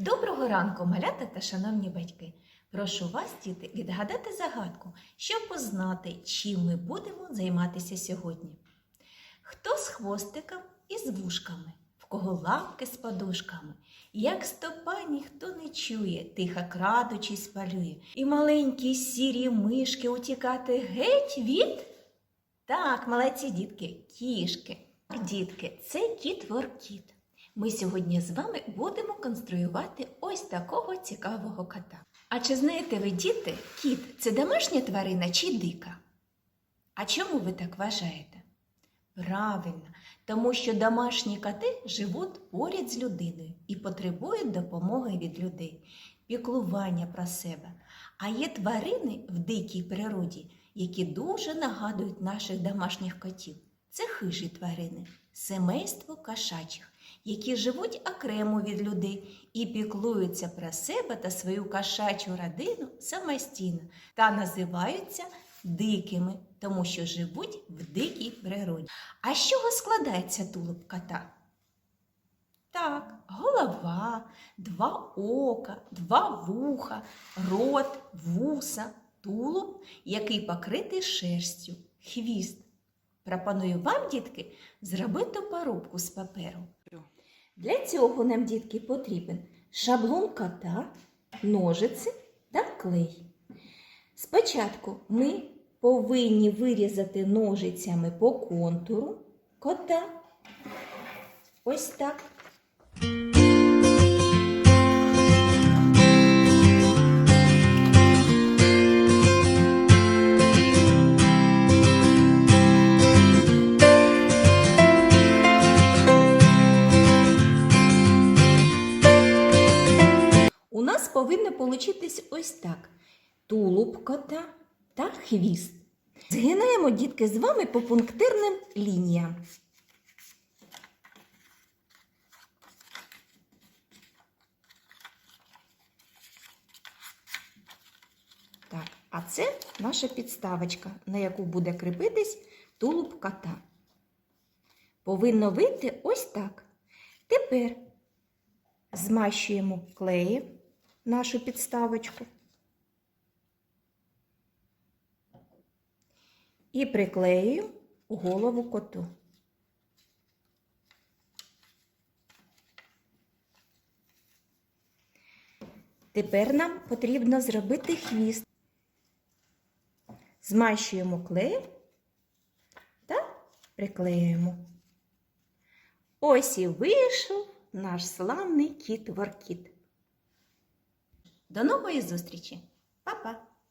Доброго ранку, малята та шановні батьки. Прошу вас, діти, відгадати загадку, щоб познати, чим ми будемо займатися сьогодні. Хто з хвостиком і з вушками, в кого лапки з подушками, як стопа ніхто не чує, тихо крадучись палює, і маленькі сірі мишки утікати геть від. Так, молодці дітки, кішки. Дітки, це кіт воркіт. Ми сьогодні з вами будемо конструювати ось такого цікавого кота. А чи знаєте ви, діти, кіт це домашня тварина чи дика? А чому ви так вважаєте? Правильно, тому що домашні коти живуть поряд з людиною і потребують допомоги від людей, піклування про себе. А є тварини в дикій природі, які дуже нагадують наших домашніх котів. Це хижі тварини, семейство кошачих, які живуть окремо від людей і піклуються про себе та свою кошачу родину самостійно та називаються дикими, тому що живуть в дикій природі. А з чого складається тулуб кота? Так, голова, два ока, два вуха, рот, вуса, тулуб, який покритий шерстю, хвіст. Пропоную вам, дітки, зробити порубку з паперу. Для цього нам, дітки, потрібен шаблон кота, ножиці та клей. Спочатку ми повинні вирізати ножицями по контуру кота. Ось так. Нас повинно получитись ось так: тулуб кота та хвіст. Згинаємо дітки з вами по пунктирним лініям. Так, а це наша підставочка, на яку буде кріпитись тулуб кота. Повинно вийти ось так. Тепер змащуємо клеєм нашу підставочку і приклеюємо голову коту. Тепер нам потрібно зробити хвіст. Змащуємо клеєм та приклеюємо. Ось і вийшов наш славний кіт Воркіт. До нової зустрічі! Па-па!